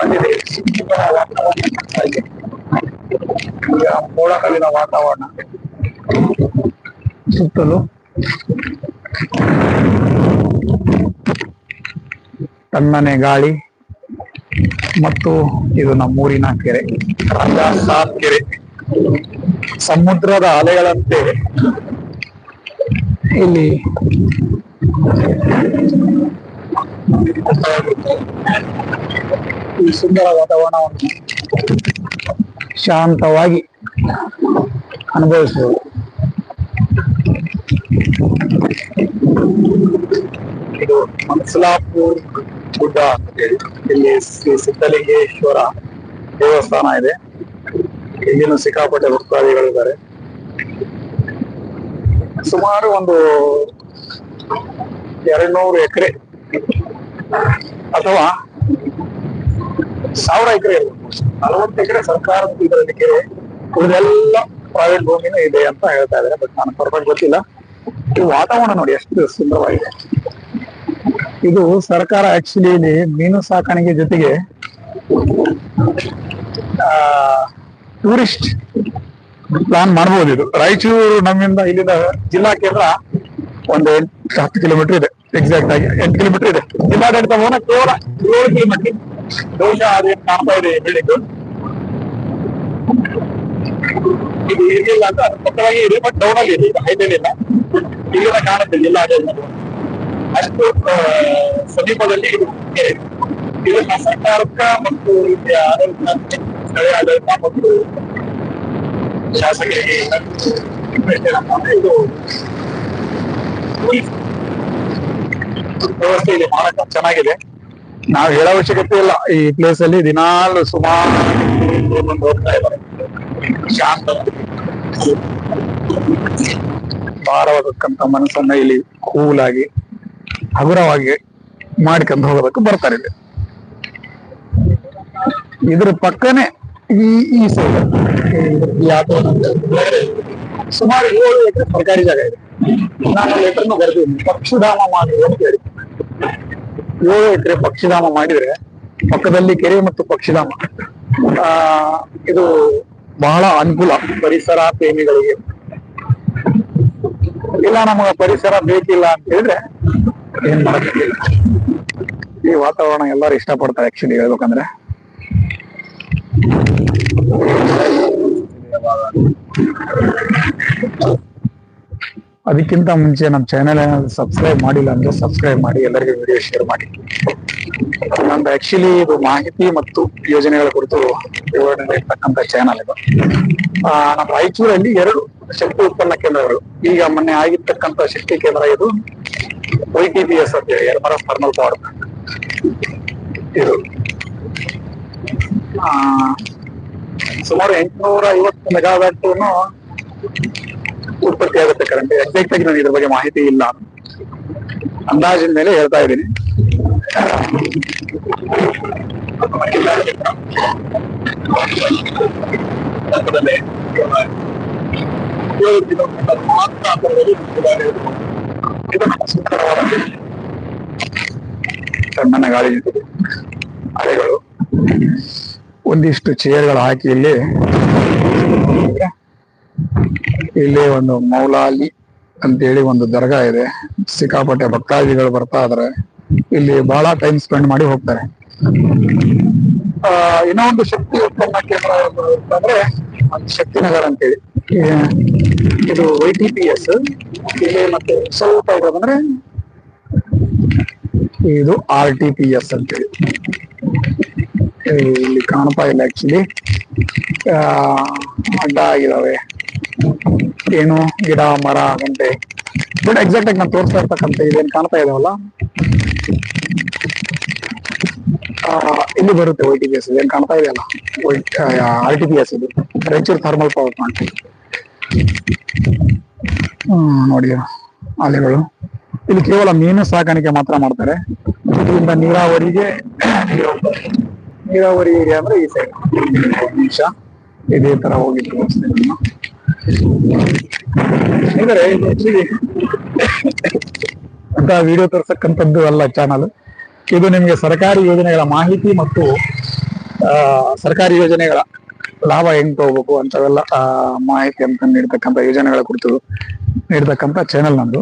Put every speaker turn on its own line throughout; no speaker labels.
ಬಂದಿದೆ ಸುಂದರ ವಾತಾವರಣ ಕಾಣ್ತಾ ಇದೆ. ಈಗ ಮೋಡ ಕವಿದ ವಾತಾವರಣ ಸುತ್ತಲೂ ತಣ್ಣನೆ ಗಾಳಿ ಮತ್ತು ಇದು ನಮ್ಮೂರಿನ ಕೆರೆ ಸಾತ್ ಕೆರೆ ಸಮುದ್ರದ ಅಲೆಗಳಂತೆ ಇಲ್ಲಿ ಈ ಸುಂದರ ವಾತಾವರಣವನ್ನು ಶಾಂತವಾಗಿ ಅನುಭವಿಸಬಹುದು ಇದು ಮನ್ಸಲಾಪುರ್ ಗುಡ್ಡ ಇಲ್ಲಿ ಶ್ರೀ ಸಿದ್ದಲಿಂಗೇಶ್ವರ ದೇವಸ್ಥಾನ ಇದೆ. ಇಲ್ಲಿನ ಸಿಕ್ಕಾಪಟ್ಟೆ ಭಕ್ತಾದಿಗಳಿದ್ದಾರೆ. ಸುಮಾರು ಒಂದು ಎರಡ್ನೂರು ಎಕರೆ ಅಥವಾ ಸಾವಿರ ಎಕರೆ ನಲವತ್ತು ಎಕರೆ ಸರ್ಕಾರದ ಇದರಲ್ಲಿ ಉಳಿದೆಲ್ಲ ಪ್ರೈವೇಟ್ ಭೂಮಿನೂ ಇದೆ ಅಂತ ಹೇಳ್ತಾ ಇದ್ದಾರೆ ಬಟ್ ನನಗೆ ಪರ್ಫೆಕ್ಟ್ ಗೊತ್ತಿಲ್ಲ. ವಾತಾವರಣ ನೋಡಿ, ಎಷ್ಟು ಸುಂದರವಾಗಿದೆ. ಇದು ಸರ್ಕಾರ ಆಕ್ಚುಲಿ ಇಲ್ಲಿ ಮೀನು ಸಾಕಾಣಿಕೆ ಜೊತೆಗೆ ಟೂರಿಸ್ಟ್ ಪ್ಲಾನ್ ಮಾಡಬಹುದು ಇದು. ರಾಯಚೂರು ನಮ್ಮಿಂದ ಇಲ್ಲಿಂದ ಜಿಲ್ಲಾ ಕೇಂದ್ರ ಒಂದು ಹತ್ತು ಕಿಲೋಮೀಟರ್ ಇದೆ. ಎಕ್ಸಾಕ್ಟ್ ಆಗಿ ಎಂಟು ಕಿಲೋಮೀಟರ್ ಇದೆ. ಜಿಲ್ಲಾಡಳಿತ ಭವನ ಕೇವಲ ಏಳು ಕಿಲೋಮೀಟರ್ ದೋಷ ಅದೇನು ಕಾಣ್ತಾ ಇದೆ ಹೇಳಿದ್ದು. ಇದು ಇರ್ಲಿಲ್ಲ ಅಂತ ಅದ್ರ ಪಕ್ಕದಾಗಿ ಇದೆ ಬಟ್ ಡೌನ್ ಅಲ್ಲಿ ಇದೆ ಇಲ್ಲಿನ ಕಾರಣದಲ್ಲಿ ಇಲ್ಲ. ಅದೇ ಅಷ್ಟು ಸಮೀಪದಲ್ಲಿ ಇದು ಇದು. ಸರ್ಕಾರಕ್ಕ ಮತ್ತು ಸ್ಥಳೀಯ ಆಡಳಿತ ಮತ್ತು ಶಾಸಕರಿಗೆ ಇದು ವ್ಯವಸ್ಥೆ ಇಲ್ಲಿ ಮಾರಾಟ ಚೆನ್ನಾಗಿದೆ. ನಾವು ಹೇಳೋ ಅವಶ್ಯಕತೆ ಇಲ್ಲ. ಈ ಪ್ಲೇಸ್ ಅಲ್ಲಿ ದಿನಾಲು ಸುಮಾರು ಶಾಂತ ಭಾರವಾದಕ್ಕಂತ ಮನಸ್ಸನ್ನ ಇಲ್ಲಿ ಕೂಲ್ ಆಗಿ, ಹಗುರವಾಗಿ ಮಾಡ್ಕೊಂಡು ಹೋಗೋದಕ್ಕೆ ಬರ್ತಾರೆ ಇಲ್ಲಿ. ಇದ್ರ ಪಕ್ಕನೆ ಈ ಈ ಸೈಡ್ ಸುಮಾರು ಏಳು ಎಕರೆ ಸರ್ಕಾರಿ ಜಾಗ ಇದೆ. ನಾನು ಲೆಟರ್ನು ಬರ್ತೀನಿ ಪಕ್ಷಿಧಾಮ ಮಾಡಿ ಅಂತ ಹೇಳಿ ಏಳು ಎಕರೆ ಪಕ್ಷಿಧಾಮ ಮಾಡಿದ್ರೆ ಪಕ್ಕದಲ್ಲಿ ಕೆರೆ ಮತ್ತು ಪಕ್ಷಿಧಾಮ. ಆ, ಇದು ಬಹಳ ಅನುಕೂಲ ಪರಿಸರ ಪ್ರೇಮಿಗಳಿಗೆ. ಇಲ್ಲ, ನಮಗ ಪರಿಸರ ಬೇಕಿಲ್ಲ ಅಂತ ಹೇಳಿದ್ರೆ ಏನ್ ಮಾಡಕ್ಕಿಲ್ಲ ಈ ವಾತಾವರಣ ಎಲ್ಲರೂ ಇಷ್ಟಪಡ್ತಾರೆ ಆಕ್ಚುಲಿ ಹೇಳ್ಬೇಕಂದ್ರೆ. ಅದಕ್ಕಿಂತ ಮುಂಚೆ ನಮ್ಮ ಚಾನೆಲ್ ಸಬ್ಸ್ಕ್ರೈಬ್ ಮಾಡಿಲ್ಲ ಅಂದ್ರೆ ಸಬ್ಸ್ಕ್ರೈಬ್ ಮಾಡಿ, ಎಲ್ಲರಿಗೂ ವಿಡಿಯೋ ಶೇರ್ ಮಾಡಿ. ನಂದು ಆಕ್ಚುಲಿ ಇದು ಮಾಹಿತಿ ಮತ್ತು ಯೋಜನೆಗಳ ಕುರಿತು ವಿವರಣೆ ಇರ್ತಕ್ಕಂತ ಚಾನಲ್ ಇದು. ನಮ್ಮ ರಾಯಚೂರಲ್ಲಿ ಎರಡು ಶಕ್ತಿ ಉತ್ಪನ್ನ ಕೇಂದ್ರಗಳು. ಈಗ ಮೊನ್ನೆ ಆಗಿರ್ತಕ್ಕಂಥ ಶಕ್ತಿ ಕೇಂದ್ರ ಇದು ವೈ ಟಿ ಬಿ ಎಸ್ ಅಂತ ಹೇಳಿ, ಯರ್ಮರ ಥರ್ಮಲ್ ಪವರ್ ಇದು. ಸುಮಾರು ಎಂಟುನೂರ ಐವತ್ತು ಮೆಗಾವ್ಯಾಟ್ ಉತ್ಪತ್ತಿ ಆಗುತ್ತೆ ಕರೆಂಟ್. ಎಕ್ಸಾಕ್ಟ್ ಆಗಿ ನನಗೆ ಇದ್ರ ಬಗ್ಗೆ ಮಾಹಿತಿ ಇಲ್ಲ. ಅಂದಾಜಿನ ಮೇಲೆ ಹೇಳ್ತಾ ಇದ್ದೀನಿ. ಸಣ್ಣನ ಗಾಳಿ ಅಲೆಗಳು. ಒಂದಿಷ್ಟು ಚೇರ್ಗಳು ಹಾಕಿ ಇಲ್ಲಿ. ಇಲ್ಲಿ ಒಂದು ಮೌಲಾಲಿ ಅಂತೇಳಿ ಒಂದು ದರ್ಗಾ ಇದೆ. ಸಿಕ್ಕಾಪಟ್ಟೆ ಭಕ್ತಾದಿಗಳು ಬರ್ತಾ ಇದ್ರೆ. ಇಲ್ಲಿ ಬಹಳ ಟೈಮ್ ಸ್ಪೆಂಡ್ ಮಾಡಿ ಹೋಗ್ತಾರೆ. ಆ, ಇನ್ನೂ ಒಂದು ಶಕ್ತಿ ಉತ್ಪನ್ನ ಕೇಂದ್ರ ಅಂತಂದ್ರೆ ಶಕ್ತಿನಗರ್ ಅಂತೇಳಿ. ಇದು ವೈ ಟಿ ಪಿ ಎಸ್ ಇಲ್ಲಿ ಮತ್ತೆ ಸ್ವಲ್ಪ ಇರೋದಂದ್ರೆ ಇದು ಆರ್ ಟಿ ಪಿ ಎಸ್ ಅಂತೇಳಿ. ಇಲ್ಲಿ ಕಾಣ್ತಾ ಇಲ್ಲ ಆಕ್ಚುಲಿ ಅಡ್ಡ ಆಗಿದಾವೆ. ಏನು ಗಿಡ, ಮರ, ಗಂಟೆ. ಬಟ್ ಎಕ್ಸಾಕ್ಟ್ ಆಗಿ ನಾನು ತೋರಿಸ್ತಾ ಇರ್ತಕ್ಕಂಥ ಇದೇನು ಕಾಣ್ತಾ ಇದಾವಲ್ಲ? ಇಲ್ಲಿ ಬರುತ್ತೆ ವೈ ಟಿ ಪಿ ಎಸ್ ಏನ್ ಕಾಣ್ತಾ ಇದೆಯಲ್ಲ? White R T P S ಇದು. Raichur thermal power plant. ನೋಡಿ ಅಲೆಗಳು ಇಲ್ಲಿ ಕೇವಲ ಮೀನು ಸಾಕಾಣಿಕೆ ಮಾತ್ರ ಮಾಡ್ತಾರೆ. ಇದರಿಂದ ನೀರಾವರಿಗೆ ನೀರು ನೀರಾವರಿ ಏರಿಯಾ ಅಂದ್ರೆ ಈ ಸೈಡ್ ನಿಮಿಷ. ಇದೇ ತರ ಹೋಗಿ ಇದಾರೆ ಅಂತ ವಿಡಿಯೋ ತೋರ್ಸಕ್ಕಂಥದ್ದು ಅಲ್ಲ ಚಾನಲ್ ಇದು ನಿಮಗೆ ಸರ್ಕಾರಿ ಯೋಜನೆಗಳ ಮಾಹಿತಿ ಮತ್ತು ಸರ್ಕಾರಿ ಯೋಜನೆಗಳ ಲಾಭ ಹೆಂಗ್ ತಗೋಬೇಕು ಅಂತವೆಲ್ಲ ಮಾಹಿತಿ ಅಂತ ನೀಡ್ತಕ್ಕಂಥ ಯೋಜನೆಗಳ ಕುರಿತು ನೀಡ್ತಕ್ಕಂಥ ಚಾನೆಲ್ ನಂದು.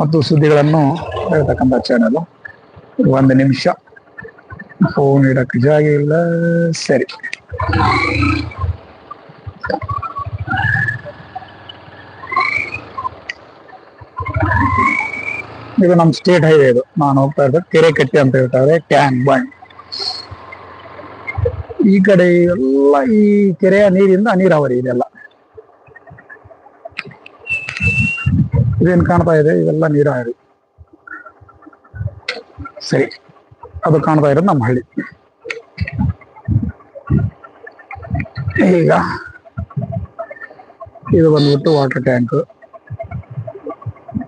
ಮತ್ತು ಸುದ್ದಿಗಳನ್ನು ಹೇಳ್ತಕ್ಕಂಥ ಚಾನೆಲ್ ಒಂದು ನಿಮಿಷ. ಫೋನ್ ಇಡಕ್ಕೆ ಜಾಗ ಇಲ್ಲ. ಸರಿ. ಇದು ನಮ್ಮ ಸ್ಟೇಟ್ ಹೈವೇ ಇದು. ನಾನು ಹೋಗ್ತಾ ಇರೋದು ಕೆರೆ ಕಟ್ಟಿ ಅಂತ ಹೇಳ್ತಾರೆ, ಟ್ಯಾಂಕ್ ಬಂಡ್. ಈ ಕಡೆ ಎಲ್ಲ ಈ ಕೆರೆಯ ನೀರಿಂದ ನೀರಾವರಿ ಇದೆಲ್ಲ ಇದೇನ್ ಕಾಣ್ತಾ ಇದೆ? ಇವೆಲ್ಲ ನೀರಾವರಿ. ಸರಿ. ಅದು ಕಾಣ್ತಾ ಇರೋದು ನಮ್ಮ ಹಳ್ಳಿ. ಈಗ ಇದು ಬಂದ್ಬಿಟ್ಟು ವಾಟರ್ ಟ್ಯಾಂಕ್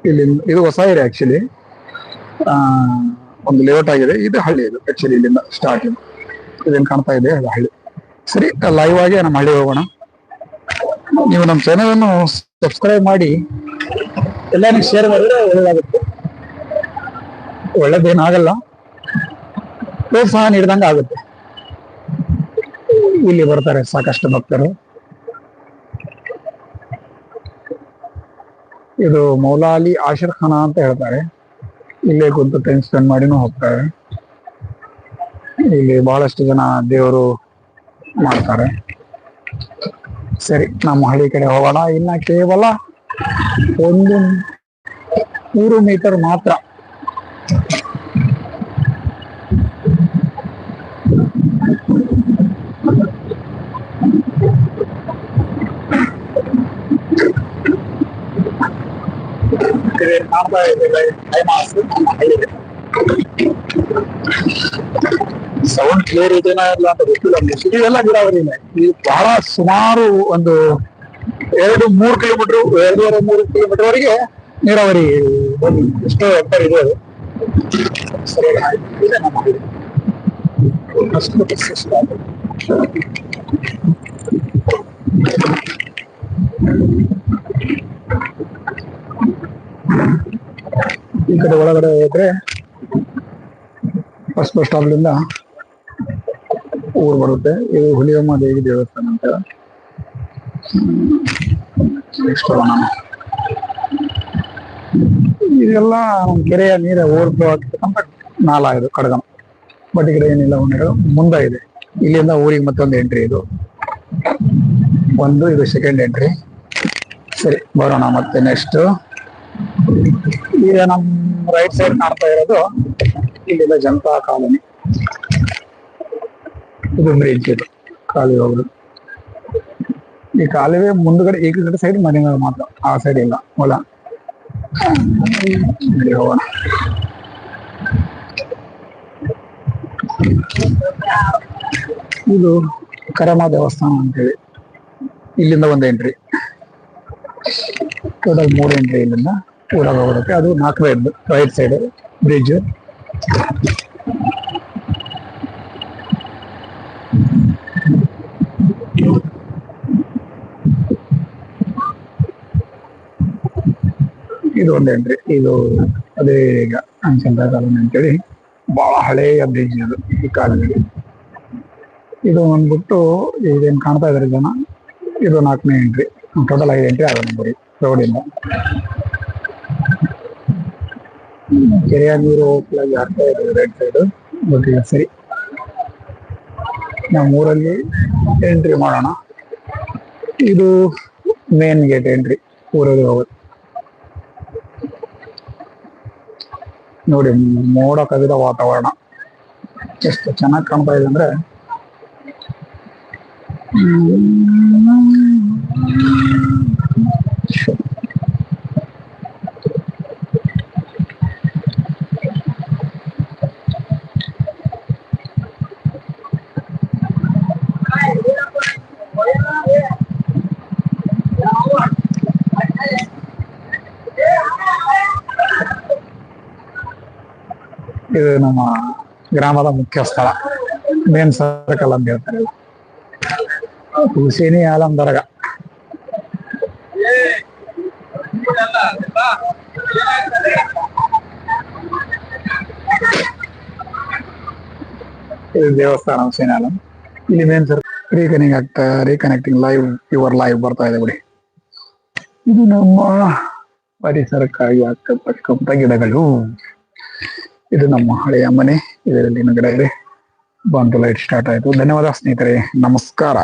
ಇಲ್ಲಿ ಇದು ಹೊಸ ಏರಿಯಾ ಆಕ್ಚುಲಿ ಒಂದು ಲೇಔಟ್ ಆಗಿದೆ. ಇದು ಹಳ್ಳಿ ಇದು ಆಕ್ಚುಲಿ ಇಲ್ಲಿಂದ ಸ್ಟಾರ್ಟಿಂಗ್ ಇದೇನು ಕಾಣ್ತಾ ಇದೆ? ಅದು ಹಳ್ಳಿ. ಸರಿ ಲೈವ್ ಆಗಿ ನಮ್ಮ ಹಳ್ಳಿ ಹೋಗೋಣ. ನೀವು ನಮ್ಮ ಚಾನೆಲ್ ಅನ್ನು ಸಬ್ಸ್ಕ್ರೈಬ್ ಮಾಡಿ. ಎಲ್ಲರಿಗೂ ಶೇರ್ ಮಾಡಿದ್ರೆ ಒಳ್ಳೇದಾಗುತ್ತೆ. ಒಳ್ಳೇದೇನಾಗಲ್ಲ ಪ್ರೋತ್ಸಾಹ ನೀಡಿದಂಗೆ ಆಗುತ್ತೆ. ಇಲ್ಲಿ ಬರ್ತಾರೆ ಸಾಕಷ್ಟು ಭಕ್ತರು. ಇದು ಮೌಲಾಲಿ ಆಶಿರ್ ಖಾನ ಅಂತ ಹೇಳ್ತಾರೆ. ಇಲ್ಲೇ ಕುಂತು ಟೈಮ್ ಸ್ಪೆಂಡ್ ಮಾಡಿನೂ ಹೋಗ್ತಾರೆ. ಇಲ್ಲಿ ಬಹಳಷ್ಟು ಜನ ದೇವರು ಮಾಡ್ತಾರೆ. ಸರಿ, ನಮ್ಮ ಹಳ್ಳಿ ಕಡೆ ಹೋಗೋಣ. ಇನ್ನ ಕೇವಲ ಒಂದು ಮೂರು ಮೀಟರ್ ಮಾತ್ರ. ಸೌಂಡ್ ಕ್ಲಿಯರ್ ಇದೆನಾ ಇಲ್ಲ ಅಂತ ಗೊತ್ತಿಲ್ಲ ಎಲ್ಲ ನೀರಾವರಿನೇ ಇದು ಬಹಳ ಸುಮಾರು ಒಂದು ಎರಡು, ಮೂರು ಕಿಲೋಮೀಟರ್ ಎರಡೂವರೆ, ಮೂರು ಕಿಲೋಮೀಟರ್ ವರೆಗೆ ನೀರಾವರಿ ಎಷ್ಟೋ ಎಕರೆ ಇದೆ ಅದು ಸರಿ ಆಯ್ತು. ಇದೆ ನಮ್ಮ ಹಳ್ಳಿ. ಅಷ್ಟು ಪ್ರಶಸ್ತ ಅದು. ಈ ಕಡೆ ಒಳಗಡೆ ಹೋದ್ರೆ ಫಸ್ಟ್ ಬಸ್ ಸ್ಟಾಪ್ಲಿಂದ ಊರು ಬರುತ್ತೆ. ಇದು ಹುಲಿಯಮ್ಮ ದೇವಿ ದೇವಸ್ಥಾನ ಅಂತ. ನೆಕ್ಸ್ಟ್ ಇದೆಲ್ಲ ಕೆರೆಯ ನೀರ ಓವರ್ಫ್ಲೋ ಆಗ್ತಕ್ಕಂಥ ನಾಲ ಇದು ಕಡಗಮ್ ಬಟ್ ಈ ಕಡೆ ಏನಿಲ್ಲ ಒಂದು ಮುಂದೆ ಇದೆ. ಇಲ್ಲಿಂದ ಊರಿಗೆ ಮತ್ತೊಂದು ಎಂಟ್ರಿ ಇದು. ಒಂದು, ಇದು ಸೆಕೆಂಡ್ ಎಂಟ್ರಿ ಸರಿ, ಬರೋಣ ಮತ್ತೆ ನೆಕ್ಸ್ಟ್ ಈಗ ನಮ್ಮ ರೈಟ್ ಸೈಡ್ ಕಾಣ್ತಾ ಇರೋದು ಇಲ್ಲಿಂದ ಜನತಾ ಕಾಲೋನಿ ಇದು ಬ್ರಿಡ್ಜ್ ಇದು ಕಾಲುವೆ ಹೋಗುದು ಈ ಕಾಲುವೆ ಮುಂದ್ಗಡೆ ಈ ಕಡೆ ಸೈಡ್ ಮನೆಗಳು ಮಾತ್ರ ಆ ಸೈಡ್ ಇಲ್ಲ ಹೊಲ ನಡಿ ಹೋಗೋಣ ಇದು ಕರಮ ದೇವಸ್ಥಾನ ಅಂತೇಳಿ ಇಲ್ಲಿಂದ ಒಂದು ಎಂಟ್ರಿ ಟೋಟಲ್ ಮೂರು ಎಂಟ್ರಿ ಇಲ್ಲಿಂದ ಊರಾಗ ಹೋಗೋದಕ್ಕೆ. ಅದು ನಾಲ್ಕನೇ ರೈಟ್ ಸೈಡ್ ಬ್ರಿಡ್ಜ್ ಇದು ಒಂದು ಎಂಟ್ರಿ. ಇದು ಅದೇ ಈಗ ಅನ್ಸಂತ ಕಾಲೋನಿ ಅಂತೇಳಿ ಬಹಳ ಹಳೆಯ ಬ್ರಿಡ್ಜ್ ಅದು ಈ ಕಾಲದಲ್ಲಿ. ಇದು ಬಂದ್ಬಿಟ್ಟು ಇದೇನು ಕಾಣ್ತಾ ಇದಾರೆ ಜನ, ಇದು ನಾಲ್ಕನೇ ಎಂಟ್ರಿ. ಟೋಟಲ್ ಐದು ಎಂಟ್ರಿ ಆಗೋದು ಬರೀ. ರೋಡಿಂದ ಕೆರೆಯ ನೀರು ಹೋಗ್ಲಾಗಿ ಆಗ್ತಾ ಇದೆ ರೈಟ್ ಸೈಡ್ ಬಟ್ ಸರಿ. ನಾವು ಊರಲ್ಲಿ ಎಂಟ್ರಿ ಮಾಡೋಣ. ಇದು ಮೇನ್ ಗೇಟ್ ಎಂಟ್ರಿ ಊರಲ್ಲಿ ಹೋಗೋದು. ನೋಡಿ ಮೋಡ ಕವಿದ ವಾತಾವರಣ. ಎಷ್ಟು ಚೆನ್ನಾಗಿ ಕಾಣ್ತಾ ಇದೆ ಅಂದ್ರೆ ಇದು ನಮ್ಮ ಗ್ರಾಮದ ಮುಖ್ಯ ಸ್ಥಳ ಮೇನ್ ಸರ್ಕಲ್ ಅಂತ ಹೇಳ್ತಾರೆ. ಹುಸೇನಿ ಆಲಂ ದರ್ಗಾ ಇದು ದೇವಸ್ಥಾನ ಸಿನಾಲ ಇಲ್ಲಿ ಮೇನ್ ಸರ್ ರೀಕನೆಕ್ಟ್ ಆಗ್ತಾ ರೀಕನೆಕ್ಟಿಂಗ್ ಲೈವ್ ಯುವರ್ ಲೈವ್ ಬರ್ತಾ ಇದೆ ಬಿಡಿ. ಇದು ನಮ್ಮ ಪರಿಸರಕ್ಕಾಗಿ ಆಗ್ತಕ್ಕಂಥ ಗಿಡಗಳು. ಇದು ನಮ್ಮ ಹಳೆಯ ಮನೆ. ಇದರಲ್ಲಿ ಗಿಡ ಇದೆ ಲೈಟ್ ಸ್ಟಾರ್ಟ್ ಆಯ್ತು. ಧನ್ಯವಾದ ಸ್ನೇಹಿತರೆ, ನಮಸ್ಕಾರ.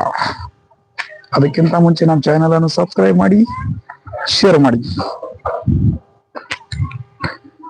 ಅದಕ್ಕಿಂತ ಮುಂಚೆ ನಮ್ಮ ಚಾನೆಲ್ ಅನ್ನು ಸಬ್ಸ್ಕ್ರೈಬ್ ಮಾಡಿ ಶೇರ್ ಮಾಡಿ.